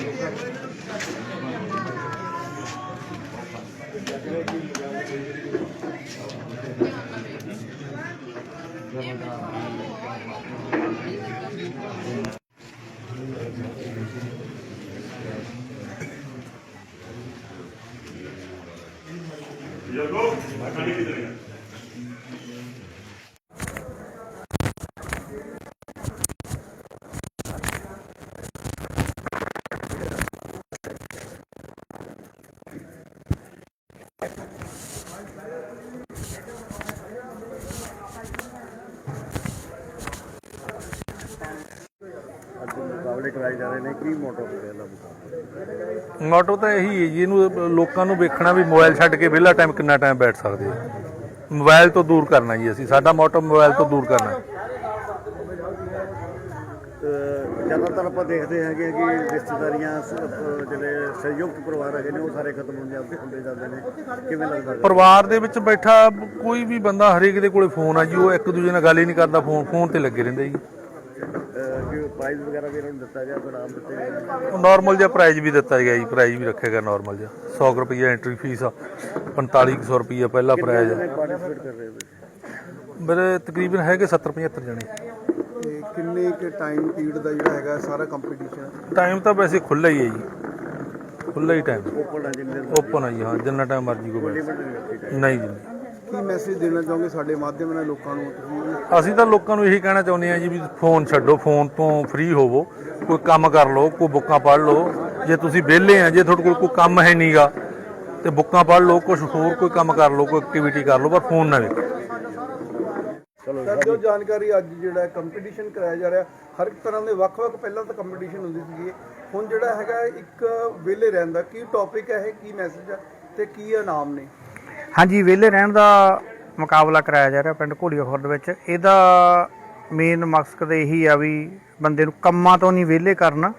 ਅੱਜ ਮੁਕਾਬਲੇ ਕਰਾਏ ਜਾ ਰਹੇ ਨੇ ਕੀ ਮੋਟੋ ਹੈ ਤਾਂ ਇਹੀ ਹੈ ਜੀ ਇਹਨੂੰ ਲੋਕਾਂ ਨੂੰ ਵੇਖਣਾ ਵੀ ਮੋਬਾਈਲ ਛੱਡ ਕੇ ਵਿਹਲਾ ਟਾਈਮ ਕਿੰਨਾ ਟਾਈਮ ਬੈਠ ਸਕਦੇ ਆ। ਮੋਬਾਈਲ ਤੋਂ ਦੂਰ ਕਰਨਾ ਜੀ ਅਸੀਂ ਸਾਡਾ ਮੋਟੋ ਮੋਬਾਈਲ ਤੋਂ ਦੂਰ ਕਰਨਾ। ਜ਼ਿਆਦਾਤਰ ਆਪਾਂ ਦੇਖਦੇ ਹੈਗੇ ਕਿ ਰਿਸ਼ਤੇਦਾਰੀਆਂ ਜਿਹੜੇ ਸੰਯੁਕਤ ਪਰਿਵਾਰ ਹੈਗੇ ਨੇ ਉਹ ਸਾਰੇ ਖਤਮ ਹੁੰਦੇ ਜਾਂਦੇ ਹੁੰਦੇ ਜਾਂਦੇ ਨੇ। ਕਿਵੇਂ ਲੱਗਦਾ ਪਰਿਵਾਰ ਦੇ ਵਿੱਚ ਬੈਠਾ ਕੋਈ ਵੀ ਬੰਦਾ ਹਰੇਕ ਦੇ ਕੋਲੇ ਫੋਨ ਆ ਜੀ ਉਹ ਇੱਕ ਦੂਜੇ ਨਾਲ ਗੱਲ ਹੀ ਨਹੀਂ ਕਰਦਾ ਫੋਨ ਫੋਨ ਤੇ ਲੱਗੇ ਰਹਿੰਦੇ ਜੀ। ਅਹ ਕਿ ਪ੍ਰਾਈਜ਼ ਵਗੈਰਾ ਵੀ ਇਹਨਾਂ ਨੂੰ ਦਿੱਤਾ ਗਿਆ ਫਿਰ ਆਮ ਦਿੱਤੇ ਗਏ ਨੇ। ਉਹ ਨਾਰਮਲ ਜਿਹਾ ਪ੍ਰਾਈਜ਼ ਵੀ ਦਿੱਤਾ ਗਿਆ ਜੀ ਪ੍ਰਾਈਜ਼ ਵੀ ਰੱਖਿਆ ਗਿਆ ਨਾਰਮਲ ਜਿਹਾ। 100 ਰੁਪਏ ਐਂਟਰੀ ਫੀਸ ਆ 4500 ਰੁਪਏ ਪਹਿਲਾ ਪ੍ਰਾਈਜ਼ ਕਿੰਨੇ ਪਾਰਟਿਸਿਪੇਟ ਕਰ ਰਹੇ ਹੋ ਮੇਰੇ ਤਕਰੀਬਨ ਹੈਗੇ 70 75 ਜਣੇ। ਤੇ ਕਿੰਨੇ ਕੁ ਟਾਈਮ ਪੀਰੀਅਡ ਦਾ ਜਿਹੜਾ ਹੈਗਾ ਸਾਰਾ ਕੰਪੀਟੀਸ਼ਨ ਟਾਈਮ ਤਾਂ ਵੈਸੇ ਖੁੱਲਾ ਹੀ ਹੈ ਜੀ। ਖੁੱਲਾ ਹੀ ਟਾਈਮ ਓਪਨ ਹੈ ਜਿੰਨੇ ਓਪਨ ਹੈ ਜੀ ਹਾਂ ਜਿੰਨਾ ਟਾਈਮ ਮਰਜ਼ੀ ਬੈਠ। ਲਿਮਿਟ ਨਹੀਂ ਜੀ। ਕੀ ਮੈਸੇਜ ਦੇਣਾ ਚਾਹੋਗੇ ਸਾਡੇ ਮਾਧਿਅਮ ਨਾਲ ਲੋਕਾਂ ਨੂੰ? ਤੁਸੀਂ ਅਸੀਂ ਤਾਂ ਲੋਕਾਂ ਨੂੰ ਇਹੀ ਕਹਿਣਾ ਚਾਹੁੰਦੇ ਹਾਂ ਜੀ ਵੀ ਫੋਨ ਛੱਡੋ ਫੋਨ ਤੋਂ ਫ੍ਰੀ ਹੋਵੋ ਕੋਈ ਕੰਮ ਕਰ ਲਓ ਕੋਈ ਬੁੱਕਾਂ ਪੜ੍ਹ ਲਓ। ਜੇ ਤੁਸੀਂ ਵਿਹਲੇ ਆ ਜੇ ਤੁਹਾਡੇ ਕੋਲ ਕੋਈ ਕੰਮ ਹੈ ਨਹੀਂਗਾ ਤੇ ਬੁੱਕਾਂ ਪੜ੍ਹ ਲਓ ਕੁਝ ਹੋਰ ਕੋਈ ਕੰਮ ਕਰ ਲਓ ਕੋਈ ਐਕਟੀਵਿਟੀ ਕਰ ਲਓ ਪਰ ਫੋਨ ਨਾ ਵੇਖੋ। ਸਰ ਜੋ। ਜਾਣਕਾਰੀ ਅੱਜ ਜਿਹੜਾ ਕੰਪੀਟੀਸ਼ਨ ਕਰਾਇਆ ਜਾ ਰਿਹਾ ਹਰ ਇੱਕ ਤਰ੍ਹਾਂ ਦੇ ਵੱਖ-ਵੱਖ ਪਹਿਲਾਂ ਤਾਂ ਕੰਪੀਟੀਸ਼ਨ ਹੁੰਦੀ ਸੀਗੀ। ਹੁਣ ਜਿਹੜਾ ਹੈਗਾ ਇੱਕ ਵਿਹਲੇ ਰਹਿਣ ਦਾ ਕੀ ਟੌਪਿਕ ਹੈ ਇਹ ਕੀ ਮੈਸੇਜ ਹੈ ਤੇ ਕੀ ਇਨਾਮ ਨੇ? ਹਾਂਜੀ, ਵਿਹਲੇ ਰਹਿਣ ਦਾ ਮੁਕਾਬਲਾ ਕਰਾਇਆ ਜਾ ਰਿਹਾ ਪਿੰਡ ਘੋੜੀਆ ਖੁਰਦ ਵਿੱਚ। ਇਹਦਾ ਮੇਨ ਮਕਸਦ ਇਹੀ ਆ ਵੀ ਬੰਦੇ ਨੂੰ ਕੰਮਾਂ ਤੋਂ ਨਹੀਂ ਵਿਹਲੇ ਕਰਨਾ।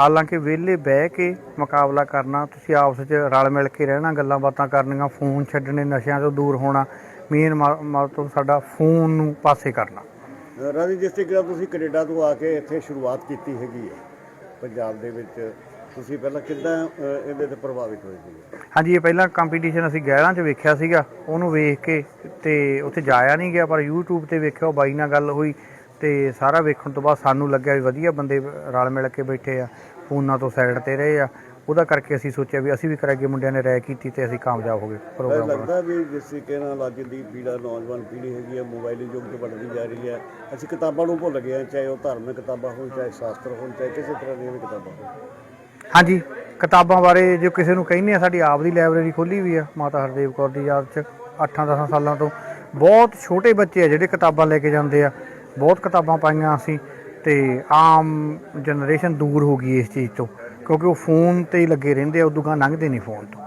ਹਾਲਾਂਕਿ ਵਿਹਲੇ ਬਹਿ ਕੇ ਮੁਕਾਬਲਾ ਕਰਨਾ, ਤੁਸੀਂ ਆਪਸ ਵਿੱਚ ਰਲ ਮਿਲ ਕੇ ਰਹਿਣਾ, ਗੱਲਾਂ ਬਾਤਾਂ ਕਰਨੀਆਂ, ਫੋਨ ਛੱਡਣੇ, ਨਸ਼ਿਆਂ ਤੋਂ ਦੂਰ ਹੋਣਾ ਮੇਨ ਮਤਲਬ ਸਾਡਾ ਫੋਨ ਨੂੰ ਪਾਸੇ ਕਰਨਾ। ਰਾਜੀ ਜਿਸ ਤਰੀਕੇ ਨਾਲ ਤੁਸੀਂ ਕੈਨੇਡਾ ਤੋਂ ਆ ਕੇ ਇੱਥੇ ਸ਼ੁਰੂਆਤ ਕੀਤੀ ਹੈਗੀ ਹੈ, ਪੰਜਾਬ ਦੇ ਵਿੱਚ। ਤੁਸੀਂ ਪਹਿਲਾਂ ਕਿੱਦਾਂ ਅਹ, ਇਹਦੇ ਤੇ ਪ੍ਰਭਾਵਿਤ ਹੋਏ ਸੀ ਹਾਂਜੀ ਇਹ ਪਹਿਲਾਂ ਕੰਪੀਟੀਸ਼ਨ ਅਸੀਂ ਗਹਿਰਾਂ 'ਚ ਵੇਖਿਆ ਸੀਗਾ ਉਹਨੂੰ ਵੇਖ ਕੇ ਤੇ ਉੱਥੇ ਜਾਇਆ ਨਹੀਂ ਗਿਆ ਪਰ YouTube ਤੇ ਵੇਖਿਆ ਉਹ ਬਾਈ ਨਾਲ ਗੱਲ ਹੋਈ ਤੇ ਸਾਰਾ ਵੇਖਣ ਤੋਂ ਬਾਅਦ ਸਾਨੂੰ ਲੱਗਿਆ ਵੀ ਵਧੀਆ ਬੰਦੇ ਰਲ ਮਿਲ ਕੇ ਬੈਠੇ ਆ ਫੋਨਾਂ ਤੋਂ ਸਾਈਡ ਤੇ ਰਹੇ ਆ। ਉਹਦਾ ਕਰਕੇ ਅਸੀਂ ਸੋਚਿਆ ਵੀ ਅਸੀਂ ਵੀ ਕਰਾਂਗੇ ਮੁੰਡਿਆਂ ਨੇ ਰਾਇ ਕੀਤੀ ਤੇ ਅਸੀਂ ਕਾਮਯਾਬ ਹੋ ਗਏ ਪ੍ਰੋਗਰਾਮ 'ਚ। ਲੱਗਦਾ ਵੀ ਜਿਸ ਤਰੀਕੇ ਨਾਲ ਅੱਜ ਦੀ ਪੀੜਾ ਨੌਜਵਾਨ ਪੀੜ੍ਹੀ ਹੈਗੀ ਹੈ ਮੋਬਾਈਲ ਯੁੱਗ ਤੇ ਵੱਧਦੀ ਜਾ ਰਹੀ ਹੈ ਅਸੀਂ ਕਿਤਾਬਾਂ ਨੂੰ ਭੁੱਲ ਗਏ ਹਾਂ ਚਾਹੇ ਉਹ ਧਾਰਮਿਕ ਕਿਤਾਬਾਂ ਹੋਣ ਚਾਹੇ ਸ਼ਾਸਤਰ ਹੋਣ ਚਾਹੇ ਕਿਸੇ ਤਰ੍ਹਾਂ ਦੀਆਂ ਵੀ ਕਿਤਾਬਾਂ ਹੋਣ। ਹਾਂਜੀ, ਕਿਤਾਬਾਂ ਬਾਰੇ ਜੇ ਕਿਸੇ ਨੂੰ ਕਹਿੰਦੇ ਆ, ਸਾਡੀ ਆਪ ਦੀ ਲਾਇਬ੍ਰੇਰੀ ਖੋਲੀ ਵੀ ਆ, ਮਾਤਾ ਹਰਦੇਵ ਕੌਰ ਦੀ ਯਾਦ 'ਚ 8-10 ਸਾਲਾਂ ਤੋਂ। ਬਹੁਤ ਛੋਟੇ ਬੱਚੇ ਆ ਜਿਹੜੇ ਕਿਤਾਬਾਂ ਲੈ ਕੇ ਜਾਂਦੇ ਆ। ਬਹੁਤ ਕਿਤਾਬਾਂ ਪਾਈਆਂ ਅਸੀਂ ਤੇ ਆਮ ਜਨਰੇਸ਼ਨ ਦੂਰ ਹੋ ਗਈ ਇਸ ਚੀਜ਼ ਤੋਂ, ਕਿਉਂਕਿ ਉਹ ਫੋਨ ਤੇ ਹੀ ਲੱਗੇ ਰਹਿੰਦੇ ਆ, ਉਦੋਂ ਗਾਂ ਲੰਘਦੇ ਨਹੀਂ ਫੋਨ ਤੋਂ।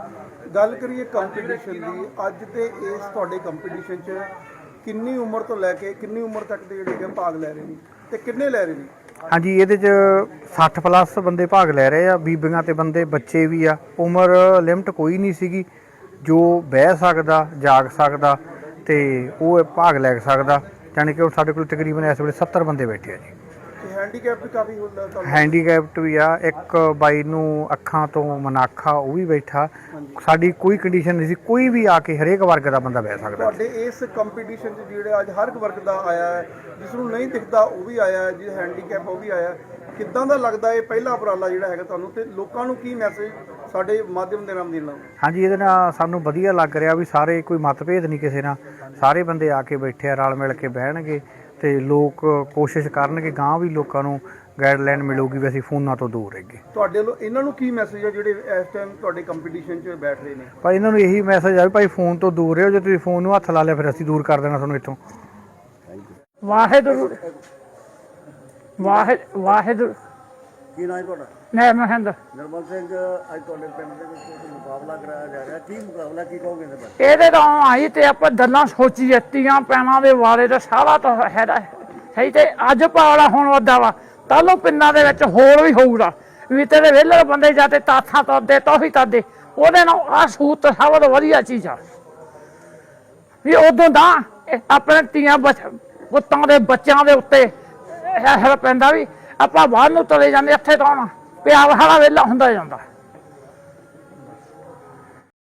ਗੱਲ ਕਰੀਏ ਕੰਪੀਟੀਸ਼ਨ ਦੀ, ਅੱਜ ਦੇ ਇਸ ਤੁਹਾਡੇ ਕੰਪੀਟੀਸ਼ਨ 'ਚ ਕਿੰਨੀ ਉਮਰ ਤੋਂ ਲੈ ਕੇ, ਕਿੰਨੀ ਉਮਰ ਤੱਕ ਦੇ ਜਿਹੜੇ ਭਾਗ ਲੈ ਰਹੇ ਨੇ ਤੇ ਕਿੰਨੇ ਲੈ ਰਹੇ ਨੇ? ਹਾਂਜੀ, ਇਹਦੇ 'ਚ 60 ਪਲੱਸ ਬੰਦੇ ਭਾਗ ਲੈ ਰਹੇ ਆ, ਬੀਬੀਆਂ ਤੇ ਬੰਦੇ, ਬੱਚੇ ਵੀ ਆ। ਉਮਰ ਲਿਮਟ ਕੋਈ ਨਹੀਂ ਸੀਗੀ। ਜੋ ਬਹਿ ਸਕਦਾ, ਜਾਗ ਸਕਦਾ ਤੇ ਉਹ ਭਾਗ ਲੈ ਸਕਦਾ। ਯਾਨੀ ਕਿ ਉਹ ਸਾਡੇ ਕੋਲ ਤਕਰੀਬਨ ਇਸ ਵੇਲੇ 70 ਬੰਦੇ ਬੈਠੇ ਆ ਜੀ। ਤੇ ਹੈਂਡੀਕੈਪ ਵੀ ਕਾਫੀ ਹੁੰਦਾ ਤੁਹਾਨੂੰ? ਹੈਂਡੀਕੈਪਟ ਵੀ ਆ। ਇੱਕ ਬਾਈ ਨੂੰ ਅੱਖਾਂ ਤੋਂ ਮਨਾਖਾ ਉਹ ਵੀ ਬੈਠਾ। ਸਾਡੀ ਕੋਈ ਕੰਡੀਸ਼ਨ ਨਹੀਂ ਸੀ। ਕੋਈ ਵੀ ਆ ਕੇ ਹਰੇਕ ਵਰਗ ਦਾ ਬੰਦਾ ਬਹਿ ਸਕਦਾ ਤੁਹਾਡੇ ਇਸ ਕੰਪੀਟੀਸ਼ਨ 'ਚ ਜਿਹੜੇ ਅੱਜ ਹਰ ਇੱਕ ਵਰਗ ਦਾ ਆਇਆ ਹੈ ਜਿਸ ਨੂੰ ਨਹੀਂ ਦਿਖਦਾ ਉਹ ਵੀ ਆਇਆ ਹੈ ਜਿਹਦਾ ਹੈਂਡੀਕੈਪ ਉਹ ਵੀ ਆਇਆ ਹੈ। ਕਿੱਦਾਂ ਦਾ ਲੱਗਦਾ ਇਹ ਪਹਿਲਾ ਉਪਰਾਲਾ ਜਿਹੜਾ ਹੈਗਾ ਤੁਹਾਨੂੰ ਤੇ ਲੋਕਾਂ ਨੂੰ ਕੀ ਮੈਸੇਜ ਸਾਡੇ ਮਾਧਿਅਮ ਦੇ ਨਾਮ ਦੇਣਾ ਹਾਂਜੀ ਇਹਦੇ ਨਾਲ ਸਾਨੂੰ ਵਧੀਆ ਲੱਗ ਰਿਹਾ ਵੀ ਸਾਰੇ ਕੋਈ ਮਤਭੇਦ ਨਹੀਂ ਕਿਸੇ ਨਾਲ। ਸਾਰੇ ਬੰਦੇ ਆ ਕੇ ਬੈਠੇ ਆ ਰਲ ਮਿਲ ਕੇ ਬਹਿਣਗੇ। ਤੇ ਲੋਕ ਕੋਸ਼ਿਸ਼ ਕਰਨਗੇ ਗਾਂ ਵੀ ਲੋਕਾਂ ਨੂੰ ਗਾਈਡਲਾਈਨ ਮਿਲੂਗੀ ਵੀ ਅਸੀਂ ਫੋਨਾਂ ਤੋਂ ਦੂਰ ਰਹੀਏ। ਤੁਹਾਡੇ ਲੋ ਇਹਨਾਂ ਨੂੰ ਕੀ ਮੈਸੇਜ ਹੈ ਜਿਹੜੇ ਇਸ ਟਾਈਮ ਤੁਹਾਡੇ ਕੰਪੀਟੀਸ਼ਨ 'ਚ ਬੈਠ ਰਹੇ ਨੇ? ਭਾਈ ਇਹਨਾਂ ਨੂੰ ਇਹੀ ਮੈਸੇਜ ਆ ਵੀ ਭਾਈ ਫੋਨ ਤੋਂ ਦੂਰ ਰਹੋ ਜੇ ਤੁਸੀਂ ਫੋਨ ਨੂੰ ਹੱਥ ਲਾ ਲਿਆ ਫਿਰ ਅਸੀਂ ਦੂਰ ਕਰ ਦੇਣਾ ਤੁਹਾਨੂੰ ਇੱਥੋਂ। ਵਾਹਿਗੁਰੂ ਵਾਹਿਦ ਵਾਹਿਗੁਰੂ ਕੀ ਨਾਂ ਹੈ ਤੁਹਾਡਾ? ਨੇ ਮਹਿੰਦਰ ਨਰਮਲ ਸਿੰਘ ਅੱਜ ਤੁਹਾਡੇ ਪਿੰਡ ਦੇ ਵਿੱਚ ਮੁਕਾਬਲਾ ਕਰਾਇਆ ਜਾ ਰਿਹਾ। ਕੀ ਮੁਕਾਬਲਾ ਕੀ ਕਹੋਗੇ ਇਹਦੇ ਬਾਰੇ? ਇਹਦੇ ਤੋਂ ਆਈ ਤੇ ਆਪਾਂ ਗੱਲਾਂ ਸੋਚੀ ਜੱਤੀਆਂ ਪੈਣਾ ਦੇ ਬਾਰੇ ਤਾਂ ਸਾਰਾ ਤਾਂ ਹੈਦਾ ਸਹੀ ਤੇ ਅੱਜ ਪਾਵਲਾ ਹੁਣ ਵੱਡਾ ਵਾ। ਤਾਲੋ ਪਿੰਡਾਂ ਦੇ ਵਿੱਚ ਹੋਰ ਵੀ ਹੋਊਗਾ। ਵੀ ਤੇਰੇ ਵਿਹਲੇ ਬੰਦੇ ਜਾਂਦੇ ਤਾਥਾਂ ਤੋਦੇ ਤੋਹੀ ਤਾਦੇ ਉਹਦੇ ਨਾਲ ਆ ਸੂਤ ਸਭ ਤੋਂ ਵਧੀਆ ਚੀਜ਼ ਆ। ਵੀ ਉਦੋਂ ਦਾ ਆਪਣੇ ਬੱਚ ਪੁੱਤਾਂ ਦੇ ਬੱਚਿਆਂ ਦੇ ਉੱਤੇ ਇਹ ਪੈਂਦਾ ਵੀ ਆਪਾਂ ਬਾਹਰ ਨੂੰ ਤੁਰੇ ਜਾਂਦੇ ਇੱਥੇ ਤੋਂ ਆਉਣਾ ਪਿਆਰ ਹਰਾ ਵੇਲਾ ਹੁੰਦਾ ਜਾਂਦਾ।